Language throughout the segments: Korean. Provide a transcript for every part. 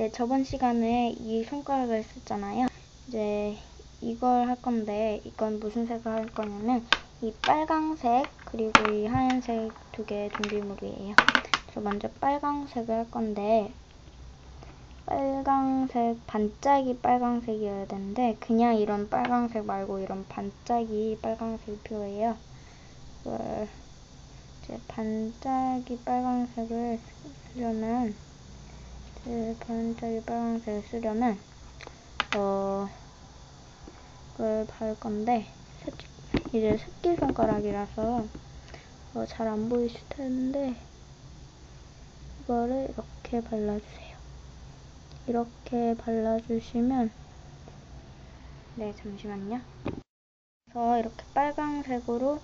네, 저번 시간에 이 손가락을 썼잖아요. 이제 이걸 할 건데 이건 무슨 색을 할 거냐면 이 빨강색 그리고 이 하얀색 두 개의 준비물이에요. 저 먼저 빨강색을 할 건데 빨강색 반짝이 빨강색이어야 되는데 그냥 이런 빨강색 말고 이런 반짝이 빨강색이 필요해요. 이걸 이제 반짝이 빨강색을 쓰려면 이제 반짝이 빨강색을 쓰려면 어 이걸 바를 건데 이제 새끼 손가락이라서 어, 잘 안 보이실 텐데 이거를 이렇게 발라주세요. 이렇게 발라주시면 네 잠시만요. 그래서 이렇게 빨강색으로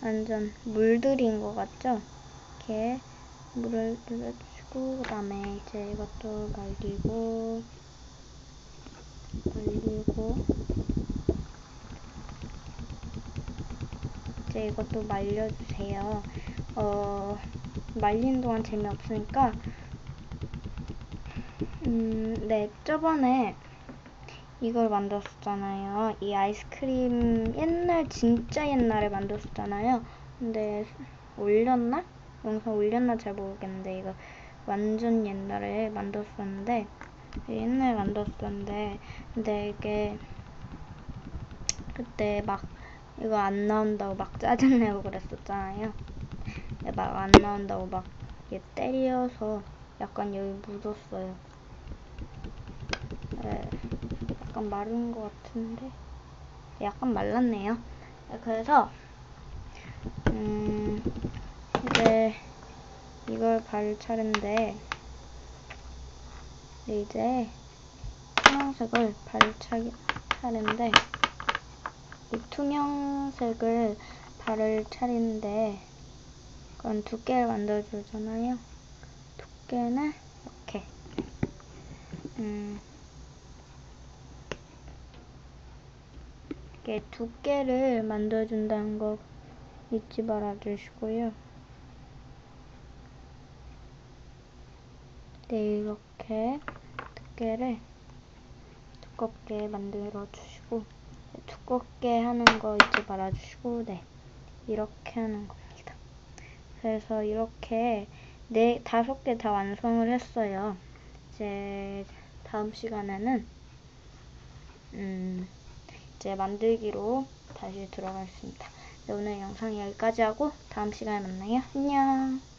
완전 물들인 것 같죠? 이렇게 물을 눌러주 시고 그 다음에 이제 이것도 말리고 말리고 이제 이것도 말려주세요. 어, 말리는 동안 재미없으니까 음, 네, 저번에 이걸 만들었잖아요. 이 아이스크림 옛날 진짜 옛날에 만들었잖아요. 근데 올렸나? 영상 올렸나 잘 모르겠는데 이거 완전 옛날에 만들었었는데 옛날에 만들었었는데 근데 이게 그때 막 이거 안 나온다고 막 짜증내고 그랬었잖아요. 막 안 나온다고 막 때려서 약간 여기 묻었어요. 네, 약간 마른 것 같은데 약간 말랐네요. 네, 그래서 음, 이제 이걸 바를 차례인데 이제 투명색을 바를 차례인데 이 투명색을 바를 차례인데 그건 두께를 만들어주잖아요. 두께는 이렇게 음, 이렇게 두께를 만들어준다는 거 잊지 말아주시고요. 네, 이렇게 두께를 두껍게 만들어 주시고 두껍게 하는 거 잊지 말아 주시고 네 이렇게 하는 겁니다. 그래서 이렇게 네 다섯 개 다 완성을 했어요. 이제 다음 시간에는 음 이제 만들기로 다시 들어가겠습니다. 네, 오늘 영상 여기까지 하고 다음 시간에 만나요. 안녕.